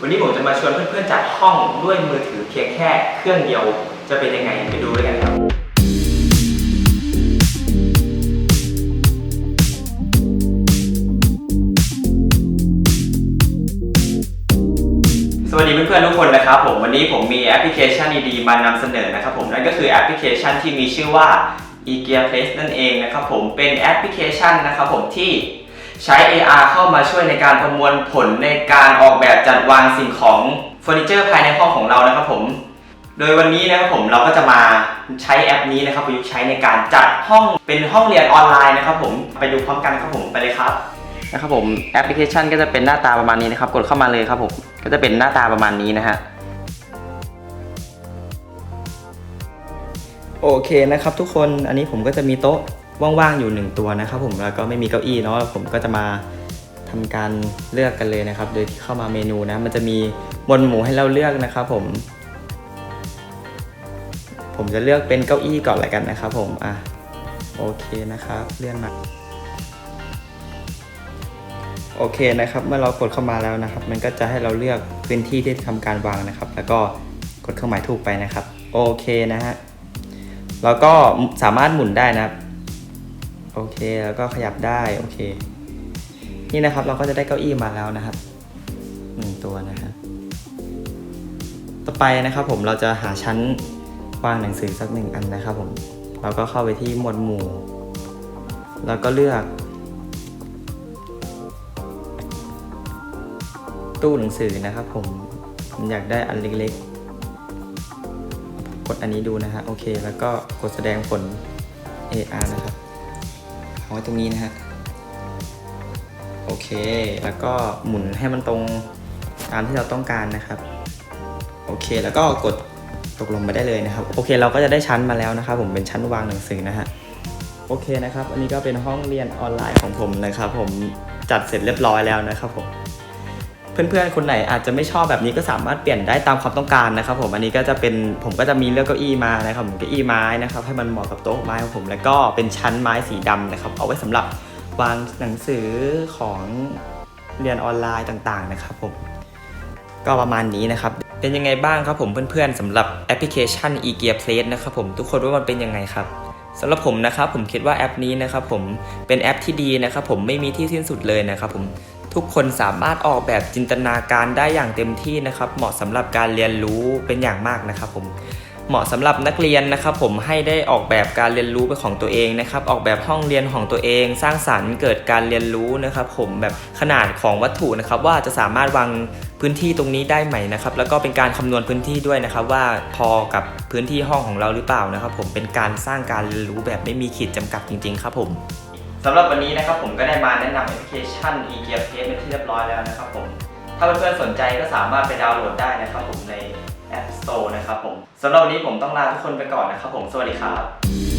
วันนี้ผมจะมาชวนเพื่อนๆจัดห้องด้วยมือถือเพียงแค่เครื่องเดียวจะเป็นยังไงไปดูด้วยกันครับสวัสดีเพื่อนๆทุกคนนะครับผมวันนี้ผมมีแอปพลิเคชันดีๆมานำเสนอนะครับผมนั่นก็คือแอปพลิเคชันที่มีชื่อว่า e g e a r Place นั่นเองนะครับผมเป็นแอปพลิเคชันนะครับผมที่ ใช้ AR เข้ามาช่วยในการประมวลผลในการออกแบบจัดวางสิ่งของเฟอร์นิเจอร์ภายในห้องของเรานะครับผม โดยวันนี้นะครับผมเราก็จะมาใช้แอปนี้นะครับประยุกต์ใช้ในการจัดห้องเป็นห้องเรียนออนไลน์นะครับผมไปดูพร้อมกันครับผมไปเลยครับนะครับผมแอปพลิเคชันก็จะเป็นหน้าตาประมาณนี้นะครับ กดเข้ามาเลยครับผมก็จะเป็นหน้าตาประมาณนี้นะฮะโอเคนะครับทุกคนอันนี้ผมก็จะมีโต๊ะ ว่างๆอยู่หนึ่งตัวนะครับผมแล้วก็ไม่มีเก้าอี้เนาะผมก็จะมาทำการเลือกกันเลยนะครับ โดยที่เข้ามาเมนูนะ มันจะมีบนหมูให้เราเลือกนะครับผม ผมจะเลือกเป็นเก้าอี้ก่อนละกันนะครับผมอะโอเคนะครับเลื่อนมาโอเคนะครับ เมื่อเรากดเข้ามาแล้วนะครับ มันก็จะให้เราเลือกพื้นที่ที่ทำการวางนะครับ แล้วก็กดเครื่องหมายถูกไปนะครับ โอเคนะฮะแล้วก็สามารถหมุนได้นะครับ โอเค แล้วก็ขยับได้ โอเค นี่นะครับเราก็จะได้เก้าอี้มาแล้วนะครับหนึ่งตัวนะฮะต่อไปนะครับผมเราจะหาชั้นวางหนังสือสักหนึ่งอันนะครับผม เราก็เข้าไปที่หมวดหมู่ แล้วก็เลือก ตู้หนังสือนะครับผมผมอยากได้อันเล็กๆ กดอันนี้ดูนะฮะ โอเค แล้วก็กดแสดงผล AR นะครับ เอาไว้ตรงนี้นะฮะ โอเค แล้วก็หมุนให้มันตรงตามที่เราต้องการนะครับ โอเค แล้วก็กดตกลงไปได้เลยนะครับ โอเค เราก็จะได้ชั้นมาแล้วนะครับ ผมเป็นชั้นวางหนังสือนะฮะ โอเคนะครับ อันนี้ก็เป็นห้องเรียนออนไลน์ของผมนะครับ ผมจัดเสร็จเรียบร้อยแล้วนะครับผม เพื่อนๆคนไหนอาจจะไม่ชอบแบบนี้ก็สามารถเปลี่ยนได้ตามความต้องการนะครับผมอันนี้ก็จะเป็นผมก็จะมีเลือกเก้าอี้มานะครับผมเก้าอี้ไม้นะครับให้มันเหมาะกับโต๊ะไม้ของผม แล้วก็เป็นชั้นไม้สีดำนะครับเอาไว้สำหรับวางหนังสือของเรียนออนไลน์ต่างๆนะครับผมก็ประมาณนี้นะครับ เป็นยังไงบ้างครับผมเพื่อนๆสำหรับแอปพลิเคชัน e g e a r Place นะครับผมทุกคนว่ามันเป็นยังไงครับสำหรับผมนะครับผมคิดว่าแอปนี้นะครับผมเป็นแอปที่ดีนะครับผมไม่มีที่สิ้นสุดเลยนะครับผม ทุกคนสามารถออกแบบจินตนาการได้อย่างเต็มที่นะครับ เหมาะสำหรับการเรียนรู้เป็นอย่างมากนะครับผมเหมาะสำหรับนักเรียนนะครับผมให้ได้ออกแบบการเรียนรู้เป็นของตัวเองนะครับออกแบบห้องเรียนของตัวเอง สร้างสรรค์เกิดการเรียนรู้นะครับผมแบบขนาดของวัตถุนะครับ ว่าจะสามารถวางพื้นที่ตรงนี้ได้ไหมนะครับ แล้วก็เป็นการคำนวณพื้นที่ด้วยนะครับ ว่าพอกับพื้นที่ห้องของเราหรือเปล่านะครับ ผมเป็นการสร้างการเรียนรู้แบบไม่มีขีดจำกัดจริง ๆ ครับผม สำหรับวันนี้นะครับผมก็ได้มาแนะนำแอปพลิเคชัน e g e a r p a c e เป็นที่เรียบร้อยแล้วนะครับผม ถ้าเพื่อนๆสนใจก็สามารถไปดาวน์โหลดได้นะครับผมใน App Store นะครับผมสำหรับวันนี้ผมต้องลาทุกคนไปก่อนนะครับผม สวัสดีครับ